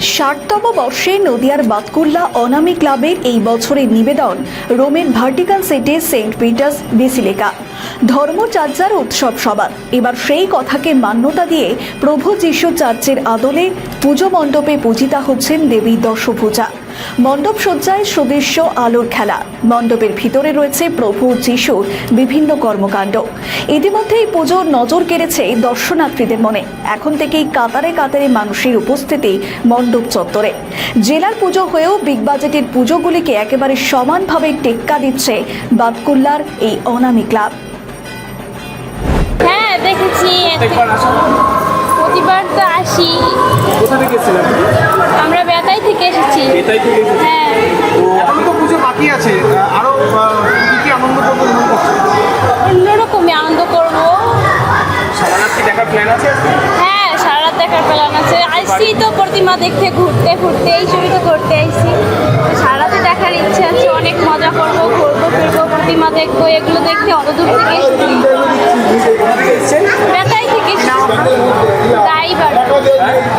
ষাটতম বর্ষে নদিয়ার বাতকুল্লা অনামি ক্লাবের এই বছরের নিবেদন রোমের ভার্টিক্যাল সেটে সেন্ট পিটার্স বেসিলিকা। ধর্মচার্যার উৎসব সবার। এবার সেই কথাকে মান্যতা দিয়ে প্রভু যীশু চার্চের আদলে পুজো মণ্ডপে পূজিতা হচ্ছেন দেবী দশভূজা। মণ্ডপ সজ্জায় সুদৃশ্য আলোর খেলা। মণ্ডপের ভিতরে রয়েছে প্রভু যিশুর বিভিন্ন কর্মকাণ্ড। ইতিমধ্যে এই পুজোর নজর কেড়েছে দর্শনার্থীদের মনে। এখন থেকেই কাতারে কাতারে মানুষের উপস্থিতি মণ্ডপ চত্বরে। জেলার পুজো হয়েও বিগ বাজেটের পুজোগুলিকে একেবারে সমানভাবে টেক্কা দিচ্ছে বাতকুল্লার এই অনামি ক্লাব। প্রত্যেকবার আসা? প্রতিবার তো আসি। কোথা থেকে এসেছিলেন আমরা বেতাই থেকে এসেছি। এটাই থেকে হ্যাঁ। তো এখন তো পুজো বাকি আছে। আরও কি কি আনন্দ করব অন্যরকমই আনন্দ করব। সারা রাত্রি দেখার প্ল্যান আছে হ্যাঁ সারা রাত দেখার প্ল্যান আছে। আসছি তো প্রতিমা দেখতে ঘুরতে ঘুরতে এই ছবি তো করতে আইসি তো সারা রাতে দেখার ইচ্ছে আছে অনেক মজা করব ঘুরবো ফিরবো প্রতিমা দেখব এগুলো দেখতে অত দূর থেকে এসেছি। আমাদের